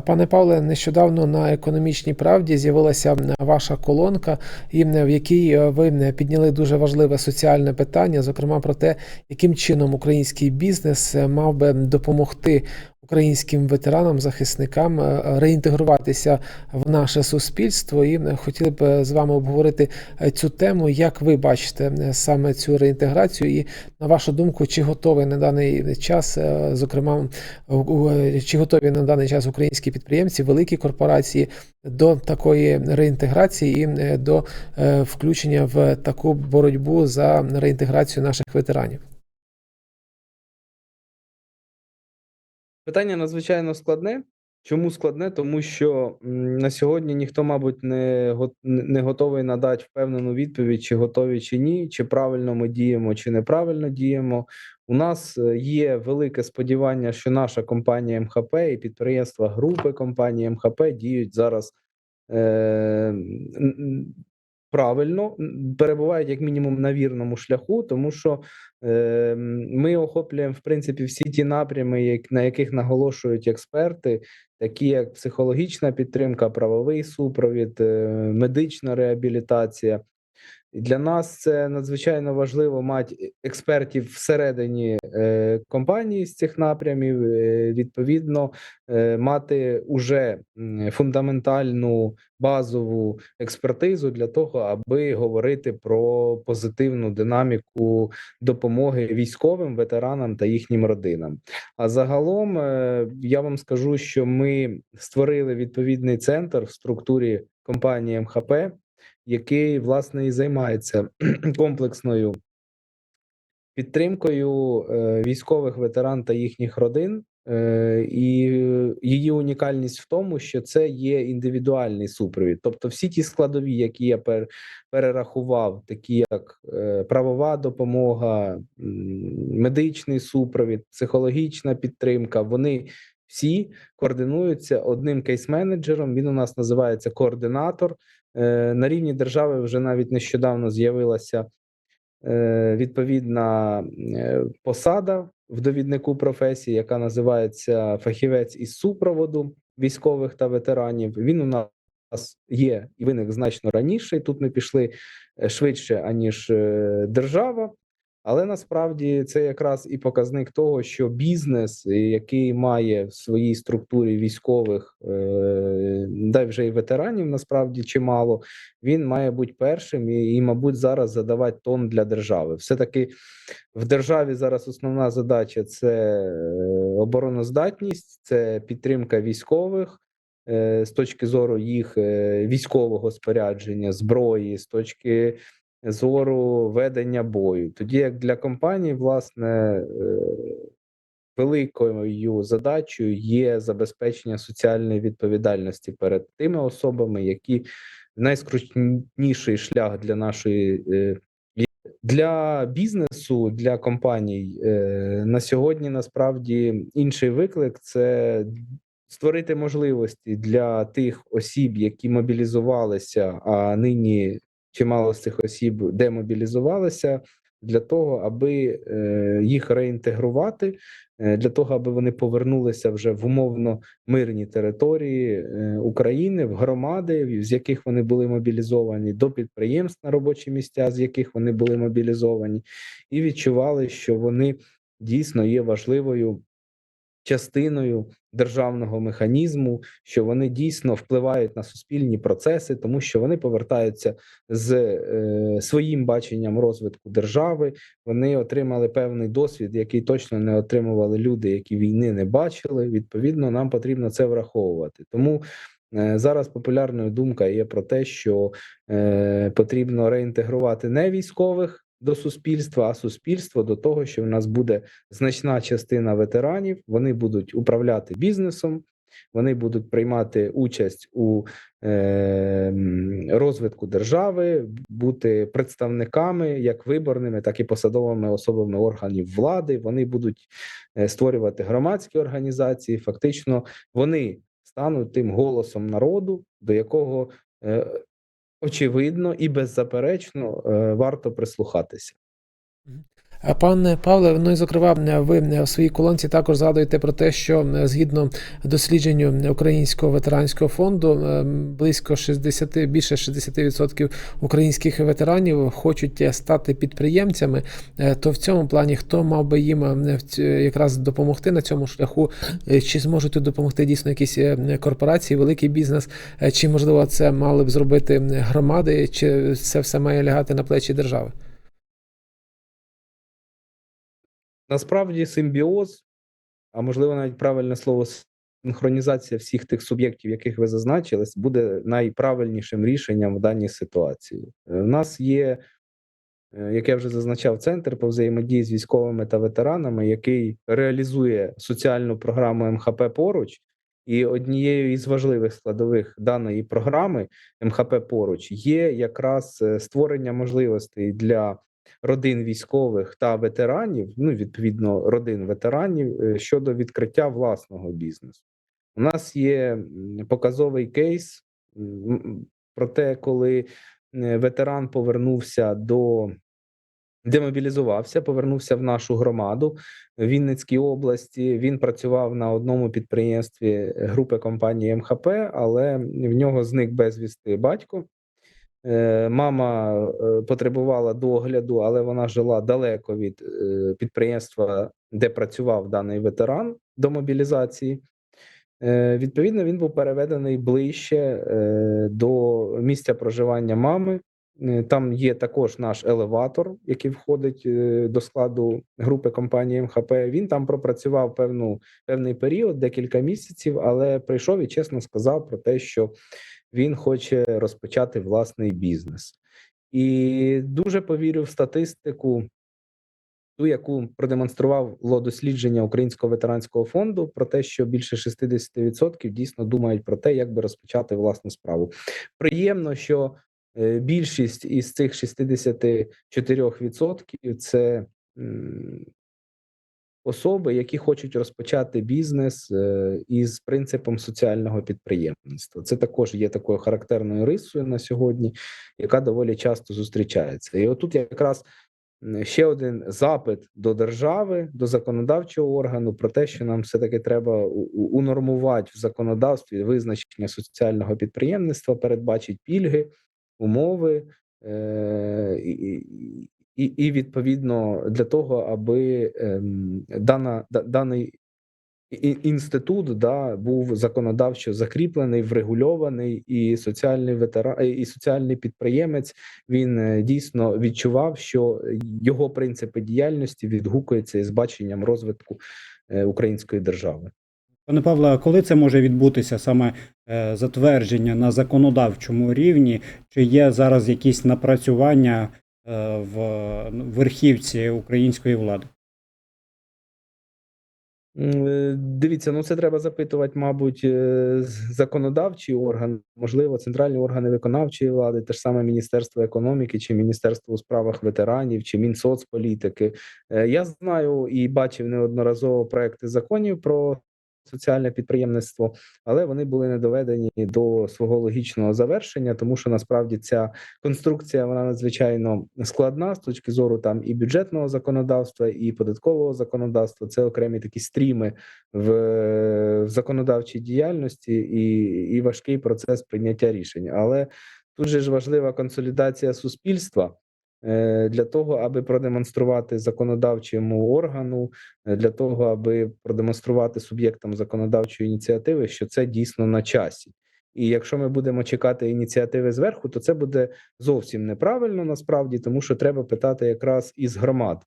Пане Павле, нещодавно на економічній правді з'явилася ваша колонка, в якій ви підняли дуже важливе соціальне питання, зокрема про те, яким чином український бізнес мав би допомогти українським ветеранам, захисникам е, реінтегруватися в наше суспільство. І хотіли б з вами обговорити е, цю тему. Як ви бачите е, саме цю реінтеграцію, і на вашу думку, чи готовий на даний час, зокрема, чи готові на даний час українські підприємці, великі корпорації до такої реінтеграції і до включення в таку боротьбу за реінтеграцію наших ветеранів? Питання надзвичайно складне. Чому складне? Тому що на сьогодні ніхто, мабуть, не не готовий надати впевнену відповідь, чи готові, чи ні, чи правильно ми діємо, чи неправильно діємо. У нас е, є велике сподівання, що наша компанія МХП і підприємства групи компанії МХП діють зараз е, правильно, перебувають як мінімум на вірному шляху, тому що е, ми охоплюємо в принципі всі ті напрями, на яких наголошують експерти, такі як психологічна підтримка, правовий супровід, е, медична реабілітація. І для нас це надзвичайно важливо мати експертів всередині е, компанії з цих напрямів. Е, відповідно, е, мати уже фундаментальну базову експертизу для того, аби говорити про позитивну динаміку допомоги військовим ветеранам та їхнім родинам. А загалом е, я вам скажу, що ми створили відповідний центр в структурі компанії МХП який власне і займається комплексною підтримкою е, військових ветеран та їхніх родин. Е, і її унікальність в тому, що це є індивідуальний супровід. Тобто, всі ті складові, які я перерахував, такі як е, правова допомога, медичний супровід, психологічна підтримка, вони всі координуються одним кейс-менеджером. Він у нас називається координатор. Е, на рівні держави вже навіть нещодавно з'явилася е, відповідна е, посада в довіднику професії, яка називається фахівець із супроводу військових та ветеранів. Він у нас є і виник значно раніше. Тут ми пішли швидше аніж держава. Але насправді це якраз і показник того, що бізнес, який має в своїй структурі військових, е, дай вже і ветеранів, насправді чимало, він має бути першим і, і, мабуть, зараз задавати тон для держави. Все таки в державі зараз основна задача це е, обороноздатність, це підтримка військових. Е, з точки зору їх військового спорядження, зброї, з точки зору ведення бою. Тоді як для компанії, власне, е, великою задачею є забезпечення соціальної відповідальності перед тими особами, які найскрутніший шлях для нашої. Е, для бізнесу для компаній е, на сьогодні насправді інший виклик це створити можливості для тих осіб, які мобілізувалися, а нині чимало з цих осіб демобілізувалися для того, аби е, їх реінтегрувати, е, для того, аби вони повернулися вже в умовно мирні території е, України, в громади, з яких вони були мобілізовані, до підприємств на робочі місця, з яких вони були мобілізовані, і відчували, що вони дійсно є важливою частиною державного механізму, що вони дійсно впливають на суспільні процеси, тому що вони повертаються з е, своїм баченням розвитку держави. Вони отримали певний досвід, який точно не отримували люди, які війни не бачили. Відповідно, нам потрібно це враховувати. Тому е, зараз популярною думка є про те, що е, потрібно реінтегрувати не військових до суспільства, а суспільство до того, що в нас буде значна частина ветеранів. Вони будуть управляти бізнесом, вони будуть приймати участь у е, розвитку держави, бути представниками як виборними, так і посадовими особами органів влади. Вони будуть е, створювати громадські організації. Фактично, вони стануть тим голосом народу, до якого е, очевидно і беззаперечно е, варто прислухатися. А Пане Павле, ну і зокрема, ви в своїй колонці також згадуєте про те, що згідно дослідженню Українського ветеранського фонду, е, близько 60, більше 60% українських ветеранів хочуть стати підприємцями. Е, То в цьому плані хто мав би їм е, якраз допомогти на цьому шляху? Е, Чи зможуть допомогти дійсно якісь е, корпорації, великий бізнес? Е, Чи можливо це мали б зробити громади, чи це все має лягати на плечі держави? Насправді симбіоз, а можливо навіть правильне слово синхронізація всіх тих суб'єктів, яких ви зазначили, буде найправильнішим рішенням в даній ситуації. У нас є, е, як я вже зазначав, центр по взаємодії з військовими та ветеранами, який реалізує соціальну програму МХП поруч. І однією із важливих складових даної програми МХП поруч є якраз е, створення можливостей для родин військових та ветеранів, ну відповідно родин ветеранів е, щодо відкриття власного бізнесу. У нас є показовий кейс про те, коли е, ветеран повернувся до демобілізувався, повернувся в нашу громаду в Вінницькій області. Він працював на одному підприємстві групи компанії МХП, але в нього зник безвісти батько. Е, Мама е, потребувала догляду, але вона жила далеко від е, підприємства, де працював даний ветеран до мобілізації. Відповідно, він був переведений ближче до місця проживання мами. Там є також наш елеватор, який входить до складу групи компанії МХП. Він там пропрацював певну певний період, декілька місяців, але прийшов і чесно сказав про те, що він хоче розпочати власний бізнес. І дуже повірив в статистику, ту, яку продемонструвало дослідження Українського ветеранського фонду, про те, що більше 60% дійсно думають про те, як би розпочати власну справу. Приємно, що е, більшість із цих 64% це особи, які хочуть розпочати бізнес е, із принципом соціального підприємництва. Це також є такою характерною рисою на сьогодні, яка доволі часто зустрічається. І отут якраз ще один запит до держави, до законодавчого органу про те, що нам все таки треба унормувати в законодавстві визначення соціального підприємництва, передбачить пільги, умови. е, і- і- відповідно для того, аби ем, дана да, даний інститут да був законодавчо закріплений, врегульований, і соціальний ветера і соціальний підприємець він е, дійсно відчував, що його принципи діяльності відгукуються із баченням розвитку е, української держави. Пане Павле, а коли це може відбутися саме е, затвердження на законодавчому рівні? Чи є зараз якісь напрацювання в верхівці української влади? Е, Дивіться, ну це треба запитувати, мабуть, е, законодавчий орган, можливо, центральні органи виконавчої влади, те ж саме Міністерство економіки, чи Міністерство у справах ветеранів, чи Мінсоцполітики. Е, Я знаю і бачив неодноразово проекти законів про соціальне підприємництво, але вони були не доведені до свого логічного завершення, тому що насправді ця конструкція вона надзвичайно складна з точки зору там і бюджетного законодавства, і податкового законодавства. Це окремі такі стріми в, в законодавчій діяльності і, і важкий процес прийняття рішень. Але тут же ж важлива консолідація суспільства. Е, Для того аби продемонструвати законодавчому органу, е, для того аби продемонструвати суб'єктам законодавчої ініціативи, що це дійсно на часі. І якщо ми будемо чекати ініціативи зверху, то це буде зовсім неправильно насправді, тому що треба питати якраз із громад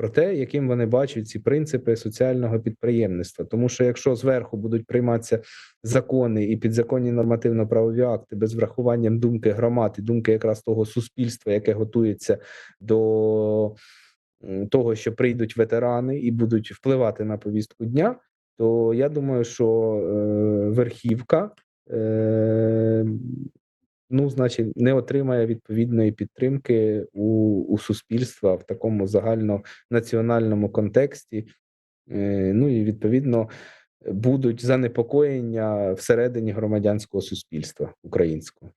про те, яким вони бачать ці принципи соціального підприємництва. Тому що якщо зверху будуть прийматися закони і підзаконні нормативно-правові акти без врахуванням думки громад і думки якраз того суспільства, яке готується до того, що прийдуть ветерани і будуть впливати на повістку дня, то я думаю, що е, верхівка. Е, Ну, значить, не отримає відповідної підтримки у, у суспільства в такому загальнонаціональному контексті. Е, Ну і відповідно будуть занепокоєння всередині громадянського суспільства українського.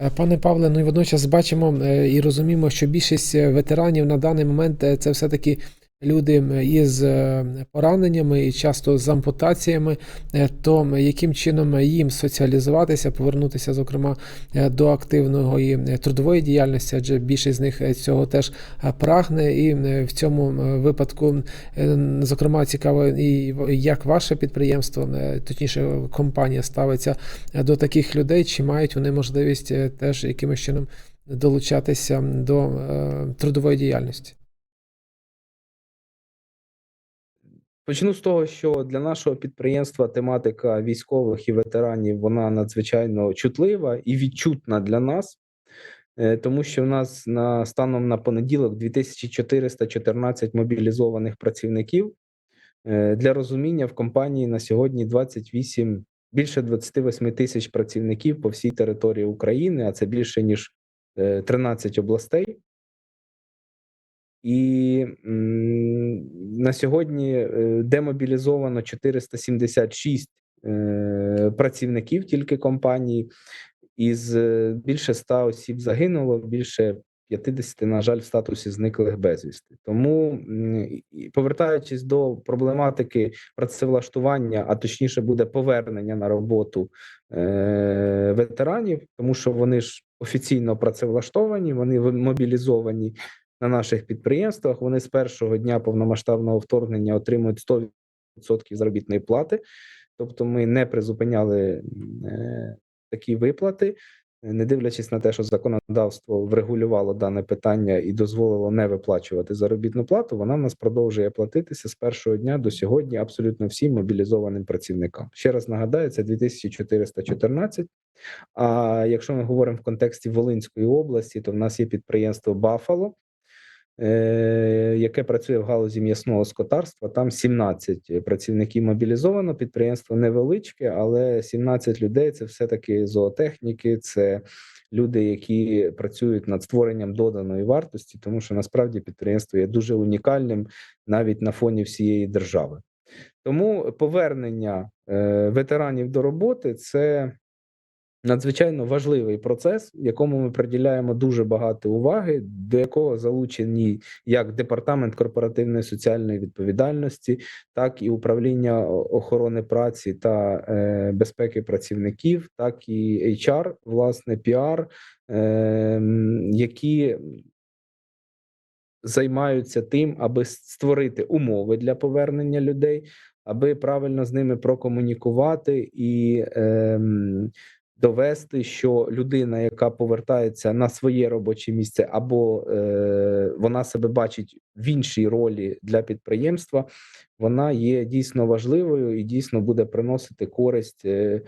Е, Пане Павле, ну і водночас бачимо е, і розуміємо, що більшість ветеранів на даний момент це все-таки люди із е, пораненнями і часто з ампутаціями. Е, То яким чином їм соціалізуватися, повернутися, зокрема, е, до активної трудової діяльності, адже більшість з них цього теж прагне, і в цьому випадку, зокрема, цікаво, і як ваше підприємство, точніше, компанія ставиться до таких людей, чи мають вони можливість теж якимось чином долучатися до трудової діяльності? Почну з того, що для нашого підприємства тематика військових і ветеранів вона надзвичайно чутлива і відчутна для нас, е, тому що в нас на станом на понеділок 2414 мобілізованих працівників. Е, Для розуміння в компанії на сьогодні 28, більше 28 тисяч працівників по всій території України, а це більше ніж е, 13 областей. І на сьогодні е, демобілізовано 476 е, працівників тільки компанії, із е, більше 100 осіб загинуло, більше 50, на жаль, в статусі зниклих безвісти. Тому, повертаючись до проблематики працевлаштування, а точніше буде повернення на роботу ветеранів, тому що вони ж офіційно працевлаштовані, вони мобілізовані на наших підприємствах. Вони з першого дня повномасштабного вторгнення отримують 100% заробітної плати. Тобто, ми не призупиняли е, такі виплати, не дивлячись на те, що законодавство врегулювало дане питання і дозволило не виплачувати заробітну плату. Вона в нас продовжує платитися з першого дня до сьогодні абсолютно всім мобілізованим працівникам. Ще раз нагадаю, це 2414. А якщо ми говоримо в контексті Волинської області, то в нас є підприємство Бафало, яке працює в галузі м'ясного скотарства. Там 17 працівників мобілізовано. Підприємство невеличке, але 17 людей це все-таки зоотехніки, це люди, які працюють над створенням доданої вартості, тому що насправді підприємство є дуже унікальним навіть на фоні всієї держави. Тому повернення е, ветеранів до роботи це надзвичайно важливий процес, якому ми приділяємо дуже багато уваги, до якого залучені як департамент корпоративної соціальної відповідальності, так і управління охорони праці та е, безпеки працівників, так і HR, власне, піар, е, які займаються тим, аби створити умови для повернення людей, аби правильно з ними прокомунікувати і ем, довести, що людина, яка повертається на своє робоче місце, або е, вона себе бачить в іншій ролі для підприємства, вона є дійсно важливою і дійсно буде приносити користь. е,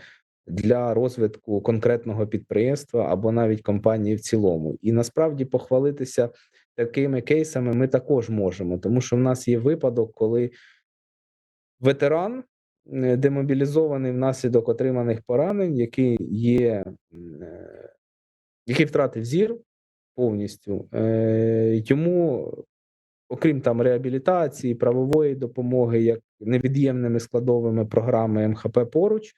Для розвитку конкретного підприємства або навіть компанії в цілому, і насправді похвалитися такими кейсами ми також можемо, тому що в нас є випадок, коли ветеран демобілізований внаслідок отриманих поранень, який є, е, який втратив зір повністю, е, йому, окрім там реабілітації, правової допомоги, як невід'ємними складовими програми МХП поруч.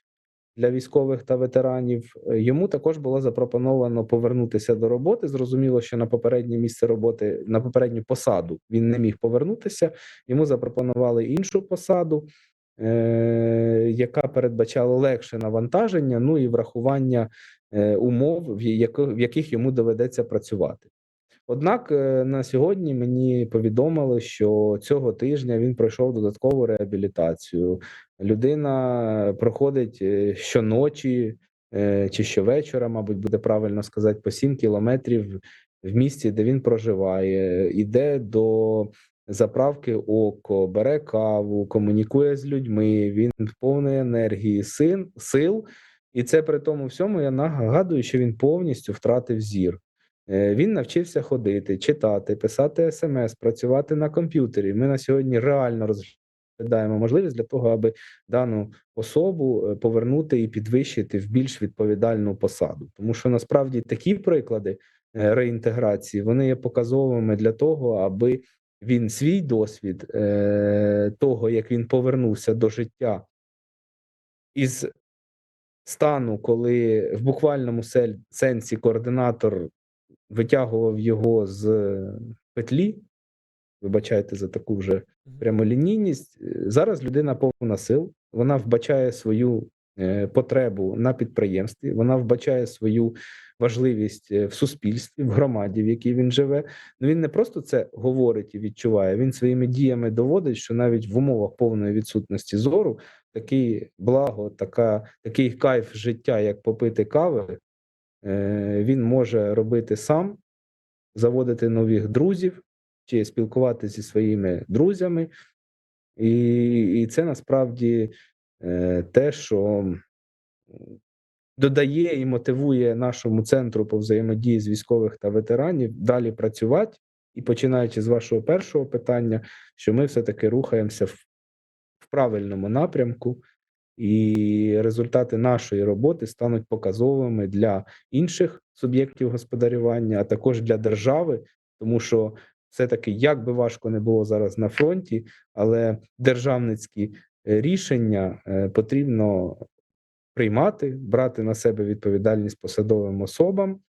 Для військових та ветеранів е, йому також було запропоновано повернутися до роботи. Зрозуміло, що на попереднє місце роботи, на попередню посаду він не міг повернутися. Йому запропонували іншу посаду, е, яка передбачала легше навантаження, ну і врахування е, умов, в яких йому доведеться працювати. Однак е, на сьогодні мені повідомили, що цього тижня він пройшов додаткову реабілітацію. Людина проходить е, щоночі е, чи щовечора, мабуть, буде правильно сказати, по 7 кілометрів в місті, де він проживає, іде до заправки око, бере каву, комунікує з людьми. Він повний енергії, син, сил. І це при тому всьому я нагадую, що він повністю втратив зір. Е, Він навчився ходити, читати, писати смс, працювати на комп'ютері. Ми на сьогодні реально розглядаємо можливість для того, аби дану особу е, повернути і підвищити в більш відповідальну посаду. Тому що насправді такі приклади е, реінтеграції вони є показовими для того, аби він свій досвід е, того, як він повернувся до життя із стану, коли в буквальному сенсі координатор витягував його з петлі. Вибачайте за таку вже прямолінійність. Е, Зараз людина повна сил, вона вбачає свою потребу на підприємстві, вона вбачає свою важливість е, в суспільстві, в громаді, в якій він живе. Ну він не просто це говорить і відчуває. Він своїми діями доводить, що навіть в умовах повної відсутності зору такий благо, така, такий кайф життя, як попити кави, е, він може робити сам, заводити нових друзів чи спілкуватися зі своїми друзями. І, і це насправді е, те, що додає і мотивує нашому центру по взаємодії з військових та ветеранів далі працювати. І починаючи з вашого першого питання, що ми все-таки рухаємося в, в правильному напрямку, і результати нашої роботи стануть показовими для інших суб'єктів господарювання, а також для держави, тому що все-таки як би важко не було зараз на фронті, але державницькі е, рішення е, потрібно приймати, брати на себе відповідальність посадовим особам,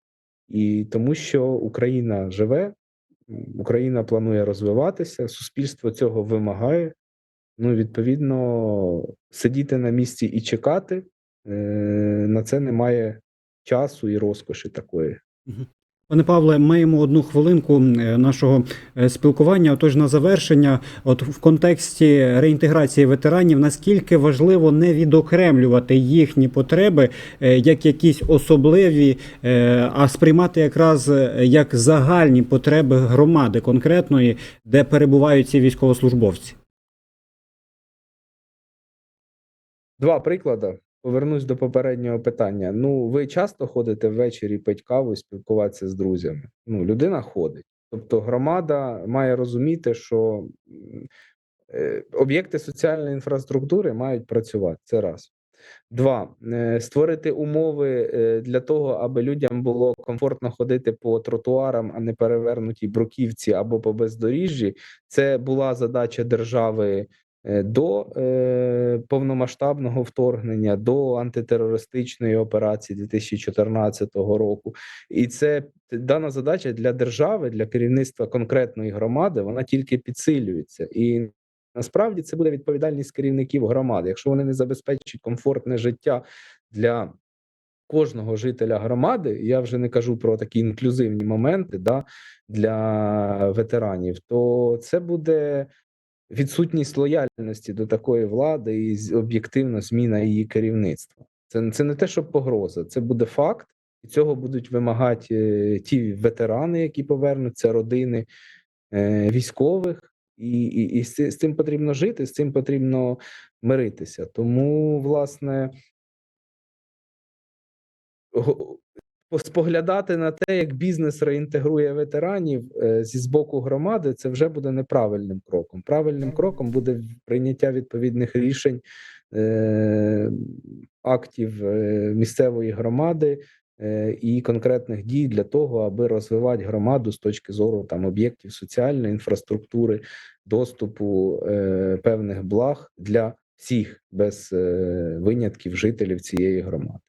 і тому що Україна живе, Україна планує розвиватися, суспільство цього вимагає. Ну, відповідно, сидіти на місці і чекати е, на це немає часу і розкоші такої. Пане Павле, маємо одну хвилинку е, нашого е, спілкування. Отож, на завершення, от в контексті реінтеграції ветеранів, наскільки важливо не відокремлювати їхні потреби е, як якісь особливі, а сприймати якраз як загальні потреби громади конкретної, де перебувають ці військовослужбовці. Два приклади. Повернусь до попереднього питання. Ну, ви часто ходите ввечері пить каву і спілкуватися з друзями? Ну, людина ходить. Тобто громада має розуміти, що е, об'єкти соціальної інфраструктури мають працювати. Це раз. Два е, створити умови е, для того, аби людям було комфортно ходити по тротуарам, а не перевернутій бруківці або по бездоріжжі. Це була задача держави до е, повномасштабного вторгнення, до антитерористичної операції 2014 року. І це дана задача для держави, для керівництва конкретної громади, вона тільки підсилюється. І насправді це буде відповідальність керівників громади. Якщо вони не забезпечать комфортне життя для кожного жителя громади, я вже не кажу про такі інклюзивні моменти да, для ветеранів, то це буде відсутність лояльності до такої влади і об'єктивно зміна її керівництва. Це, це не те, що погроза, це буде факт, і цього будуть вимагати е, ті ветерани, які повернуться, родини е, військових. І, і, і з цим потрібно жити, з цим потрібно миритися. Тому, власне, споглядати на те, як бізнес реінтегрує ветеранів е, зі збоку громади, це вже буде неправильним кроком. Правильним кроком буде прийняття відповідних рішень е, актів е, місцевої громади е, і конкретних дій для того, аби розвивати громаду з точки зору там об'єктів соціальної інфраструктури, доступу е, певних благ для всіх без е, винятків жителів цієї громади.